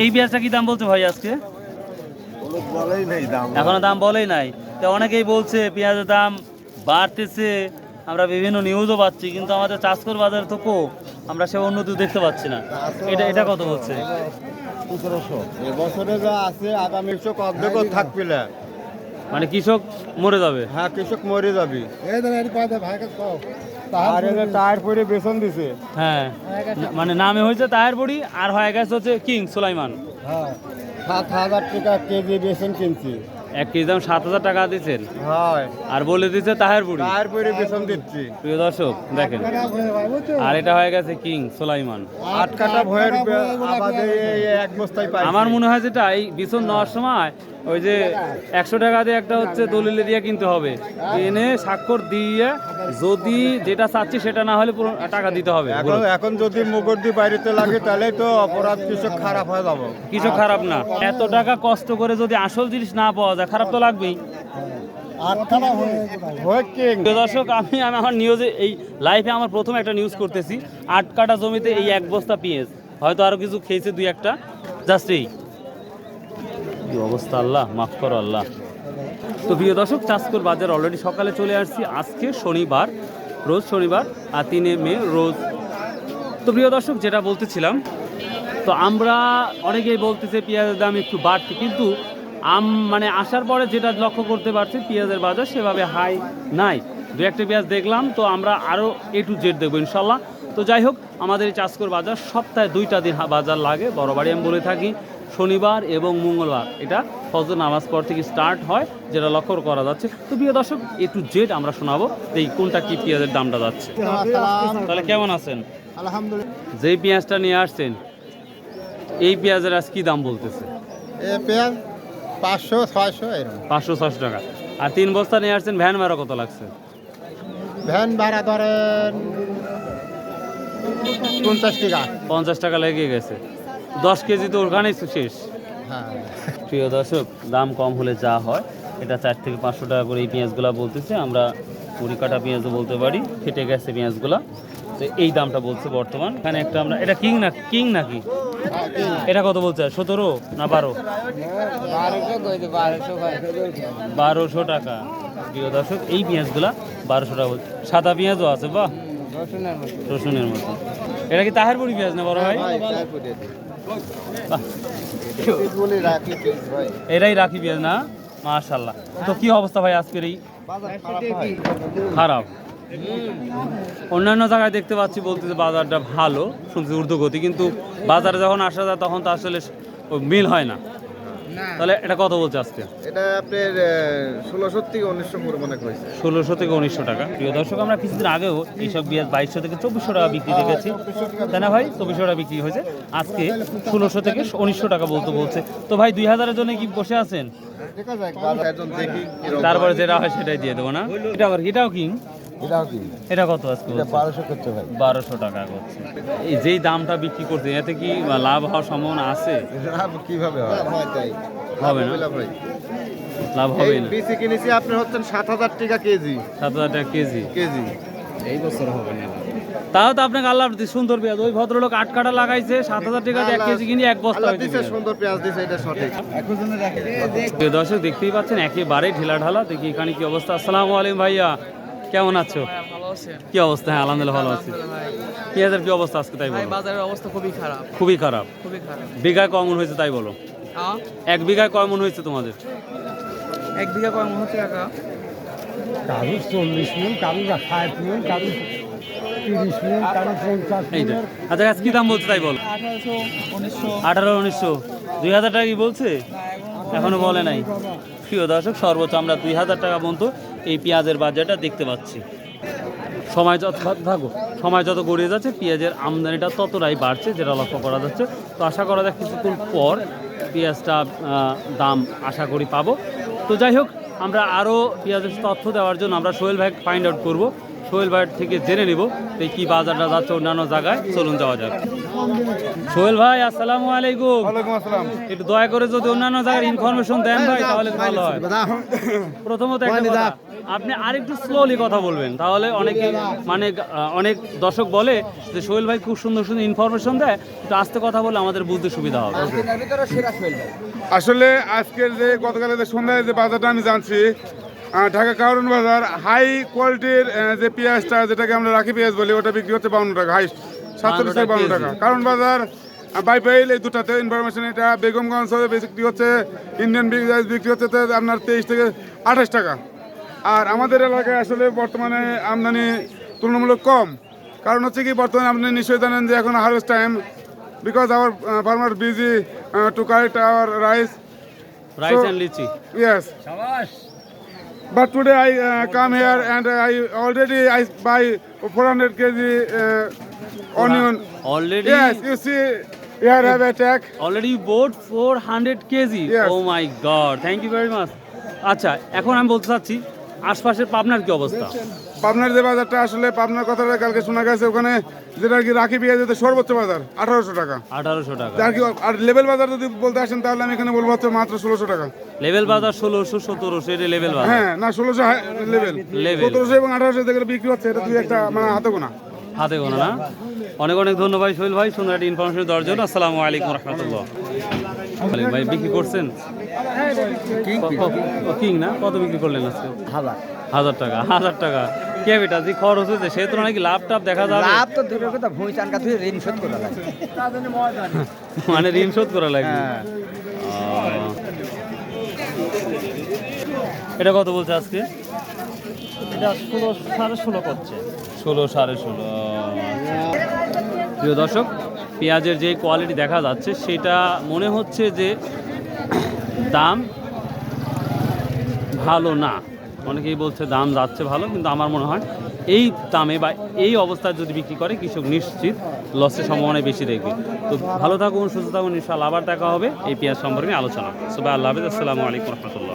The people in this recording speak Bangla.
এই পেঁয়াজটা কি দাম বলছে ভাই আজকে? বলেই দাম। এখনও দাম বলেই নাই। তো অনেকেই বলছে পেঁয়াজের দাম বাড়তেছে। আমরা বিভিন্ন নিউজও পাচ্ছি কিন্তু আমাদের চাষকর বাজার তো কো আমরা সে উন্নতি দেখতে পাচ্ছি না। এটা এটা কত বলছে? এবছরে যা আছে আগামী কৃষক অর্ধেক থাকবে? মানে কৃষক মরে যাবে। হ্যাঁ কৃষক মরে যাবে। আর টায়ার পরে বেতন দিছে। হ্যাঁ মানে নামে হয়েছে তাহের বড়ি আর হয়ে গেছে হচ্ছে কিং সুলাইমান। হ্যাঁ সাত হাজার টাকা কেজি বেতন কিনছি। এক কেজি দাম সাত হাজার টাকা দিচ্ছেন আর বলে দিচ্ছে তাহের বুড়ি টায়ার পরে বেতন দিচ্ছি। প্রিয় দর্শক দেখেন। আর এটা হয়ে গেছে কিং সুলাইমান। আট কাটা ভয়ের এক বস্তায় আমার মনে হয় যেটা এই বিছন নেওয়ার সময় ওই যে একশো টাকা দিয়ে একটা হচ্ছে দলিল দিয়ে কিনতে হবে। এনে স্বাক্ষর দিয়ে যদি যেটা চাচ্ছি সেটা না হলে পুরো টাকা দিতে হবে। এখন এখন যদি মুগর্দি বাড়িতে লাগে তাহলে তো অপরাধ কৃষক খারাপ হয়ে যাব। কিছু খারাপ না। এত টাকা কষ্ট করে যদি আসল জিনিস না পাওয়া যায় খারাপ তো লাগবেই। দর্শক আমি আমি আমার নিউজে এই লাইফে আমার প্রথম একটা নিউজ করতেছি। আট কাটা জমিতে এই এক বস্তা পেঁয়াজ। হয়তো আরও কিছু খেয়েছে দুই একটা। জাস্ট এই। কি অবস্থা আল্লাহ? মাফ করো আল্লাহ। তো প্রিয় দর্শক চাষকর বাজার অলরেডি সকালে চলে আসছি। আজকে শনিবার, রোজ শনিবার আর তিনে মে রোজ। তো প্রিয় দর্শক, যেটা বলতেছিলাম, তো আমরা অনেকেই বলতেছে পেঁয়াজের দাম একটু বাড়ছে, কিন্তু আম মানে আসার পরে যেটা লক্ষ্য করতে পারছি, পেঁয়াজের বাজার সেভাবে হাই নাই। দু একটা পেঁয়াজ দেখলাম, তো আমরা আরও এ টু জেড দেখব ইনশাল্লাহ তো যাই হোক, আমাদের এই চাষকর বাজার সপ্তাহে দুইটা দিন বাজার লাগে, বড় বাড়ি আমি বলে থাকি। শনিবার এবং মঙ্গলবার। এটা ফজর নামাজ পর থেকে স্টার্ট হয় যেটা লক্ষ্য করা যাচ্ছে। তো প্রিয় দর্শক এ টু জেড আমরা শোনাবো যে এই কোনটা কি পেঁয়াজের দামটা যাচ্ছে। তাহলে কেমন আছেন? আলহামদুলিল্লাহ। যেই পেঁয়াজটা নিয়ে আসছেন এই পেঁয়াজের আজ কি দাম বলতেছে? পেঁয়াজ পাঁচশো ছয়শো এরকম। পাঁচশো ছশো টাকা। আর তিন বস্তা নিয়ে আসছেন ভ্যান ভাড়া কত লাগছে? ভ্যান ভাড়া ধরেন পঞ্চাশ টাকা। পঞ্চাশ টাকা লেগে গেছে। দশ কেজি তো ওখানেই তো শেষ। হ্যাঁ। প্রিয় দর্শক দাম কম হলে যা হয় এটা চার থেকে পাঁচশো টাকা করে এই পেঁয়াজগুলো বলতেছে আমরা কুড়ি কাটা পেঁয়াজও বলতে পারি ফেটে গেছে পেঁয়াজগুলো। তো এই দামটা বলছে বর্তমান। এখানে একটা আমরা এটা কিং না কিং নাকি? এটা কত বলছে? সতেরো না বারো? বারোশো টাকা। প্রিয় দর্শক এই পেঁয়াজগুলা বারোশো টাকা বলছে। সাদা পেঁয়াজও আছে বাহ। রসুনের মতো। এটা কি তাহের বড়ি পেঁয়াজ না বড় ভাই? ভাই এরাই রাখি পেঁয়াজ না? মাশাল্লাহ তো কি অবস্থা ভাই আজকের এই? খারাপ। অন্যান্য জায়গায় দেখতে পাচ্ছি বলতে যে বাজারটা ভালো, শুনছি ঊর্ধ্বগতি, কিন্তু বাজারে যখন আসা যায় তখন তো আসলে মিল হয় না। তাহলে এটা কত বলছে আজকে? এটা আপনার ষোলোশো থেকে উনিশশো মনে হয়েছে ষোলোশো থেকে উনিশশো টাকা। প্রিয় দর্শক আমরা কিছুদিন আগেও এইসব পেঁয়াজ বাইশশো থেকে চব্বিশশো টাকা বিক্রি দেখেছি। তাই না ভাই? চব্বিশশো টাকা বিক্রি হয়েছে। আজকে ষোলোশো থেকে উনিশশো টাকা বলতে বলছে। তো ভাই দুই হাজারের জন্য কি বসে আছেন? তারপরে যেটা হয় সেটাই দিয়ে দেবো না। এটা আবার এটাও কি? এটাও কি? এটা কত আজকে এটা বারোশো করতে ভাই। বারোশো টাকা করছে। এই যেই দামটা বিক্রি করছে এতে কি লাভ হওয়ার সম্ভাবনা আছে? কীভাবে হয়? তাই। হবে না? লাভ লাভ হবে না? বিসি কিনেছি আপনি হচ্ছেন সাত হাজার টাকা কেজি। সাত হাজার টাকা কেজি? কেজি। তাও তো আপনাকে আল্লাহ সুন্দর পেঁয়াজ। ওই ভদ্রলোক আট কাটা লাগাইছে সাত হাজার টাকা এক কেজি কিনে এক বস্তা হয়েছে সুন্দর পেঁয়াজ দিছে এটা সঠিক। দর্শক দেখতেই পাচ্ছেন একেবারে ঢিলা ঢালা। দেখি এখানে কি অবস্থা। আসসালামু আলাইকুম ভাইয়া। কেমন আছো? কি অবস্থা? হ্যাঁ আলহামদুলিল্লাহ ভালো আছি। পেঁয়াজের কি অবস্থা আজকে তাই বলো? বাজারের অবস্থা খুবই খারাপ। খুবই খারাপ। খুবই খারাপ। বিঘায় কমন হয়েছে তাই বলো? এক বিঘায় কমন হয়েছে তোমাদের? এক বিঘা কয় মন হচ্ছে কারুর চল্লিশ মিন কারুর ষাট মিন কারুর তিরিশ মিন কারুর পঞ্চাশ আচ্ছা আজ কি দাম বলছে তাই বলো? আঠারো উনিশশো। দুই হাজার টাকা কি বলছে? এখনও বলে নাই। প্রিয় দর্শক সর্বোচ্চ আমরা দুই হাজার টাকা পর্যন্ত এই পেঁয়াজের বাজারটা দেখতে পাচ্ছি। সময় যত থাকো সময় যত গড়িয়ে যাচ্ছে পেঁয়াজের আমদানিটা ততটাই বাড়ছে যেটা লক্ষ্য করা যাচ্ছে। তো আশা করা যায় কিছুক্ষণ পর পেঁয়াজটা দাম আশা করি পাবো। তো যাই হোক আমরা আরও পেঁয়াজের তথ্য দেওয়ার জন্য আমরা সোহেল ভাই ফাইন্ড আউট করব। সোহেল ভাইয়ের থেকে জেনে নিব এই কি বাজারটা যাচ্ছে অন্যান্য জায়গায়। চলুন যাওয়া যাক। সোহেল ভাই আসসালামু আলাইকুম। আসসালাম। একটু দয়া করে যদি অন্যান্য জায়গার ইনফরমেশন দেন ভাই তাহলে ভালো হয়। প্রথমত একটা আপনি আরেকটু স্লোলি কথা বলবেন তাহলে অনেকে মানে অনেক দর্শক বলে যে সোহেল ভাই খুব সুন্দর সুন্দর ইনফরমেশন দেয় একটু আস্তে কথা বলে আমাদের বুঝতে সুবিধা হবে। আসলে আজকের যে গতকালের যে সন্ধ্যায় যে বাজারটা আমি জানছি ঢাকা কারণ বাজার হাই কোয়ালিটির যে পেঁয়াজটা যেটাকে আমরা রাখি পেঁয়াজ বলি ওটা বিক্রি হচ্ছে বাউন্ন টাকা হাই সাতচল্লিশ থেকে বাউন্ন টাকা। কারণ বাজার বাইপাইল এই দুটাতে ইনফরমেশন এটা বেগমগঞ্জ বিক্রি হচ্ছে ইন্ডিয়ান বিক্রি হচ্ছে তো আপনার তেইশ থেকে আঠাশ টাকা। আর আমাদের এলাকায় আসলে বর্তমানে আমদানি তুলনামূলক কম কারণ হচ্ছে কি বর্তমানে আপনি নিশ্চয়ই জানেন যে এখন harvest time because our farmer busy to collect our rice rice and lychee Yes. But today I uh, come here and I already I buy 400 kg uh, onion. Already Yes, you see here have a tag. Already about four hundred KG Yes. Oh my god thank you very much আচ্ছা এখন আমি বলতে চাচ্ছি আশপাশের পাবনার কি অবস্থা? পাবনার যে বাজারটা আসলে পাবনার কথাটা কালকে শোনা গেছে ওখানে যেটা আর কি রাখি পেঁয়াজ যেতে সর্বোচ্চ বাজার আঠারোশো টাকা। আঠারোশো টাকা। আর কি আর লেভেল বাজার যদি বলতে আসেন তাহলে আমি এখানে বলব হচ্ছে মাত্র ষোলোশো টাকা। লেভেল বাজার ষোলোশো সতেরোশো এটা লেভেল বাজার? হ্যাঁ না ষোলোশো লেভেল Level. সতেরোশো এবং আঠারোশো যেগুলো বিক্রি হচ্ছে এটা দুই একটা মানে হাতে গোনা। হাতে গোনা না? অনেক অনেক ধন্যবাদ সোহেল ভাই সুন্দর একটা ইনফরমেশন দেওয়ার জন্য। আসসালামু আলাইকুম রহমতুল্লাহ। আলাইকুম ভাই বিক্রি করছেন? কিং না? কত বিক্রি করলেন আজকে? হাজার। হাজার টাকা হাজার টাকা। কে বেটা যে খরচ হয়েছে সে তো নাকি লাভ টাভ দেখা যাবে। লাভ তো দূরের কথা ভূমি চানকা তুই ঋণ শোধ করা লাগে। মানে ঋণ শোধ করা লাগবে হ্যাঁ। এটা কত বলছে আজকে? এটা ষোলো সাড়ে ষোলো করছে। ষোলো সাড়ে ষোলো। প্রিয় দর্শক পেঁয়াজের যে কোয়ালিটি দেখা যাচ্ছে, সেটা মনে হচ্ছে যে দাম ভালো না। অনেকেই বলছে দাম যাচ্ছে ভালো, কিন্তু আমার মনে হয় এই দামে বা এই অবস্থায় যদি বিক্রি করে, কৃষক নিশ্চিত লসের সম্ভাবনা বেশি দেখবে। তো ভালো থাকুন, সুস্থ থাকুন, ইনশাআল্লাহ আবার দেখা হবে এই পেঁয়াজ সম্পর্কে আলোচনা। সবাই আল্লাহ হাফিজ, আসসালামু আলাইকুম রহমতুল্লাহ।